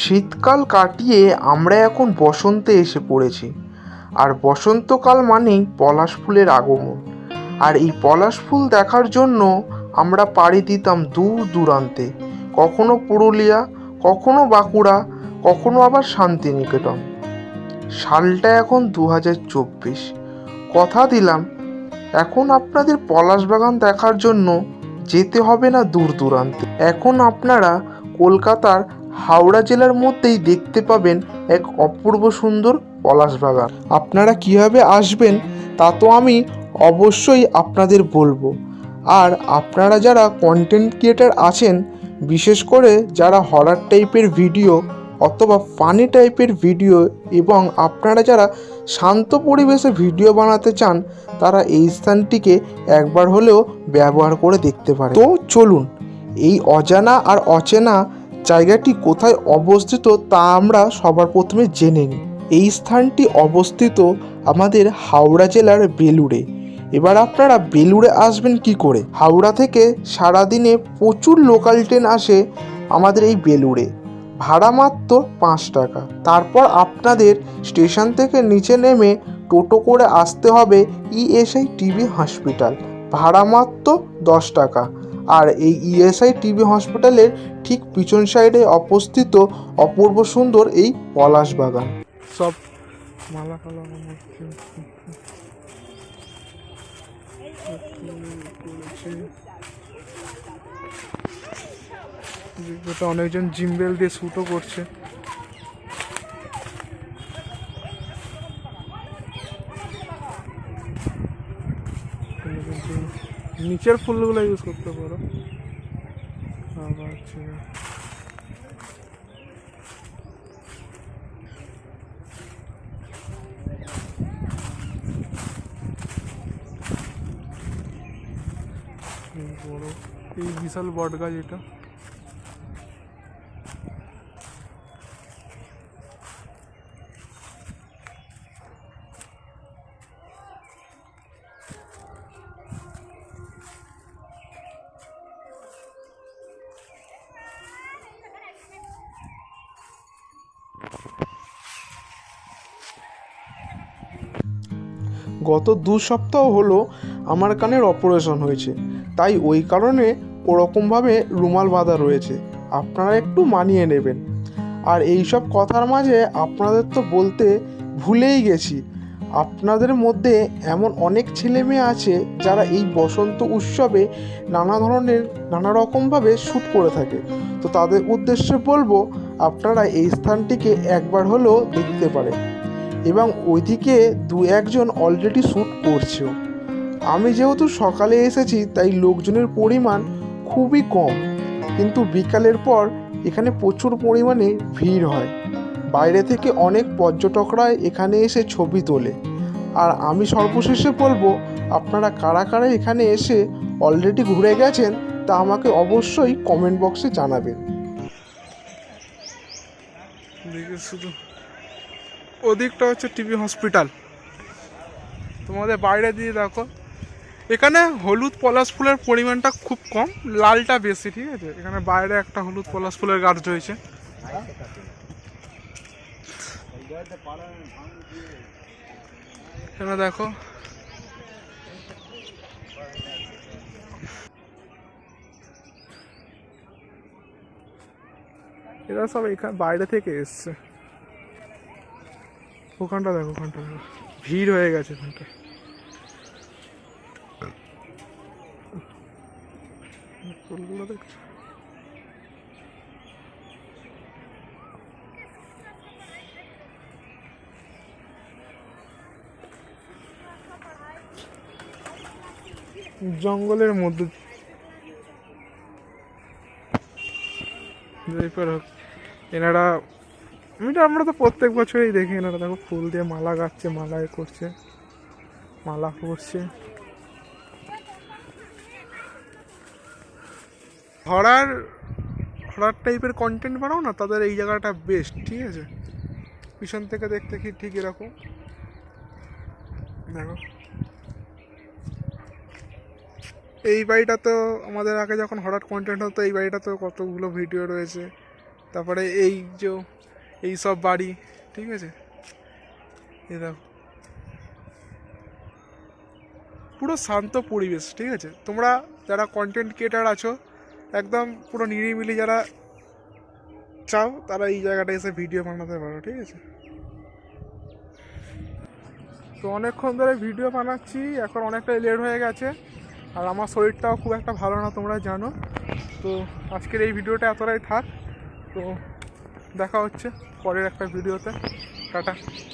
শীতকাল কাটিয়ে আমরা এখন বসন্তে এসে পড়েছি। আর বসন্তকাল মানেই পলাশ ফুলের আগমন। আর এই পলাশ ফুল দেখার জন্য আমরা পাড়ি দিতাম দূর দূরান্তে। কখনো পুরুলিয়া, কখনো বাঁকুড়া, কখনো আবার শান্তিনিকেতন। সালটা এখন দু হাজার চব্বিশ। কথা দিলাম, এখন আপনাদের পলাশ বাগান দেখার জন্য যেতে হবে না দূর দূরান্তে। এখন আপনারা কলকাতার হাওড়া জেলার মধ্যেই দেখতে পাবেন এক অপূর্ব সুন্দর পলাশ বাগান। আপনারা কীভাবে আসবেন তা তো আমি অবশ্যই আপনাদের বলব। আর আপনারা যারা কন্টেন্ট ক্রিয়েটার আছেন, বিশেষ করে যারা হরার টাইপের ভিডিও অথবা ফানি টাইপের ভিডিও এবং আপনারা যারা শান্ত পরিবেশে ভিডিও বানাতে চান, তারা এই স্থানটিকে একবার হলেও ব্যবহার করে দেখতে পারে তো চলুন, এই অজানা আর অচেনা জায়গাটি কোথায় অবস্থিত তা আমরা সবার প্রথমে জেনে নিই। এই স্থানটি অবস্থিত আমাদের হাওড়া জেলার বেলুড়ে। এবার আপনারা বেলুড়ে আসবেন কি করে? হাওড়া থেকে সারাদিনে প্রচুর লোকাল ট্রেন আসে আমাদের এই বেলুড়ে। ভাড়া মাত্র পাঁচ টাকা। তারপর আপনাদের স্টেশন থেকে নিচে নেমে টোটো করে আসতে হবে ইএসআই টিবি হসপিটাল ভাড়া মাত্র দশ টাকা। আর এই ইএসআই টিবি হসপিটালের ঠিক পিছন সাইডে অবস্থিত অপূর্ব সুন্দর এই পলাশ বাগান। সব মালা ফালা অনেকজন দিয়ে শ্যুটও করছে। নিচের ফুলগুলো ইউজ করতে পারো আবার হচ্ছে এই বড় এই বিশাল বট গাছ এটা গত দু সপ্তাহ হলো আমার কানের অপারেশন হয়েছে, তাই ওই কারণে ওরকমভাবে রুমাল বাঁধা রয়েছে, আপনারা একটু মানিয়ে নেবেন। আর এইসব কথার মাঝে আপনাদের তো বলতে ভুলেই গেছি। আপনাদের মধ্যে এমন অনেক ছেলে মেয়ে আছে যারা এই বসন্ত উৎসবে নানা ধরনের, নানা রকমভাবে শ্যুট করে থাকে। তো তাদের উদ্দেশ্যে বলব, আপনারা এই স্থানটিকে একবার হলেও দেখতে পারেন। এবং ওইদিকে দু একজন অলরেডি শ্যুট করছেও। আমি যেহেতু সকালে এসেছি, তাই লোকজনের পরিমাণ খুবই কম। কিন্তু বিকালের পর এখানে প্রচুর পরিমাণে ভিড় হয়। বাইরে থেকে অনেক পর্যটকরা এখানে এসে ছবি তোলে। আর আমি সর্বশেষে বলব, আপনারা কারা কারা এখানে এসে অলরেডি ঘুরে গেছেন, তা আমাকে অবশ্যই কমেন্ট বক্সে জানাবেন। শুধু। ওদিকটা হচ্ছে টিবি হসপিটাল। তোমাদের বাইরে দিয়ে দেখো। এখানে হলুদ পলাশ ফুলের পরিমাণটা খুব কম, লালটা বেশি, ঠিক আছে? এখানে বাইরে একটা হলুদ পলাশ ফুলের গাছ রয়েছে। দেখো। এরা সব এখানে বাইরে থেকে এসছে। ওখানটা দেখো ওখানটা দেখো। ভিড় হয়ে গেছে ওখানটা দেখছ? জঙ্গলের মধ্যে। হোক, এনারা, এটা আমরা তো প্রত্যেক বছরই দেখি এনারা, দেখো ফুল দিয়ে মালা গাচ্ছে, মালা এ করছে, মালা করছে হরার হরার টাইপের কন্টেন্ট বানাও না, তাদের এই জায়গাটা বেস্ট ঠিক আছে? পিছন থেকে দেখতে কি ঠিক এরকম? দেখো। এই বাড়িটা তো আমাদের আগে যখন হঠাৎ কন্টেন্ট হতো, এই বাড়িটা তো কতগুলো ভিডিও রয়েছে। তারপরে এই যে, এই সব বাড়ি, ঠিক আছে? দেখো। পুরো শান্ত পরিবেশ, ঠিক আছে? তোমরা যারা কন্টেন্ট ক্রিয়েটার আছো, একদম পুরো নিরিবিলি যারা চাও, তারা এই জায়গাটা এসে ভিডিও বানাতে পারো, ঠিক আছে? তো অনেকক্ষণ ধরে ভিডিও বানাচ্ছি, এখন অনেকটা লেট হয়ে গেছে। আর আমার শরীরটাও খুব একটা ভালো না, তোমরা জানো। তো আজকের এই ভিডিওটা এতটাই থাক। তো দেখা হচ্ছে পরের একটা ভিডিওতে। টাটা।